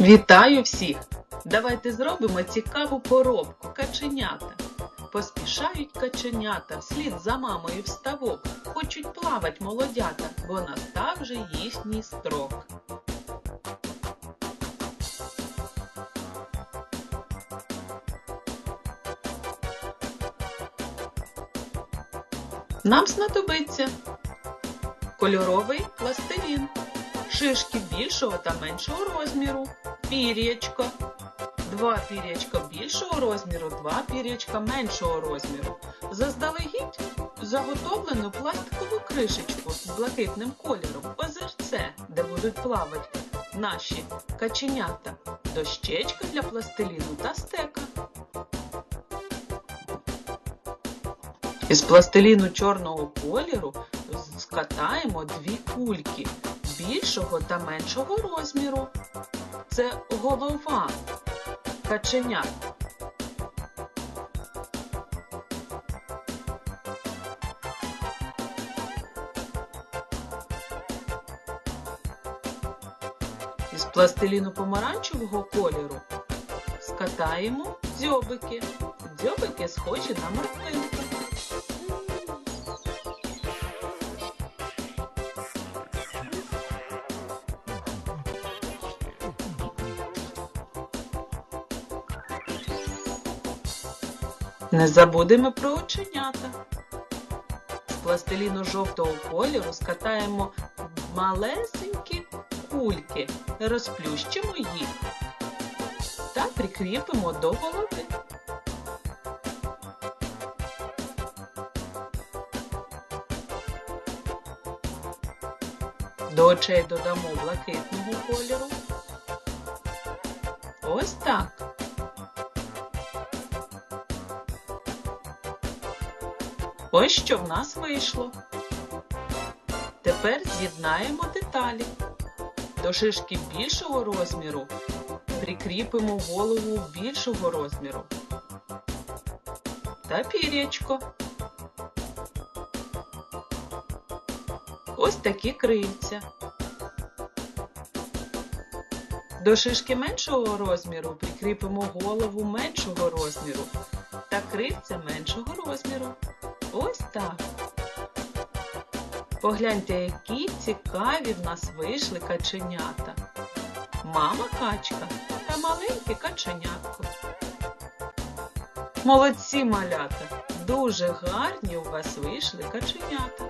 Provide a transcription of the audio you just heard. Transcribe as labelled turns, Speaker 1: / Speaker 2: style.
Speaker 1: Вітаю всіх! Давайте зробимо цікаву поробку каченята. Поспішають каченята вслід за мамою в ставок. Хочуть плавать молодята, бо настав же їхній строк. Нам знадобиться кольоровий пластилін, шишки більшого та меншого розміру, пір'ячко, два пір'ячка більшого розміру, два пір'ячка меншого розміру. Заздалегідь заготовлену пластикову кришечку з блакитним кольором, озерце, де будуть плавати наші каченята, дощечка для пластиліну та стека. Із пластиліну чорного кольору скатаємо дві кульки більшого та меншого розміру. Це голова каченят. Із пластиліну помаранчевого кольору скатаємо дзьобики. Дзьобики схожі на морквинки. Не забудемо про оченята. З пластиліну жовтого кольору скатаємо малесенькі кульки, розплющимо їх та прикріпимо до голови. До очей додамо блакитного кольору. Ось так. Ось що в нас вийшло. Тепер з'єднаємо деталі. До шишки більшого розміру прикріпимо голову більшого розміру та пір'ячко. Ось такі крильця. До шишки меншого розміру прикріпимо голову меншого розміру та крильця меншого розміру. Ось так. Погляньте, які цікаві в нас вийшли каченята. Мама качка та маленьке каченятко. Молодці малята! Дуже гарні у вас вийшли каченята.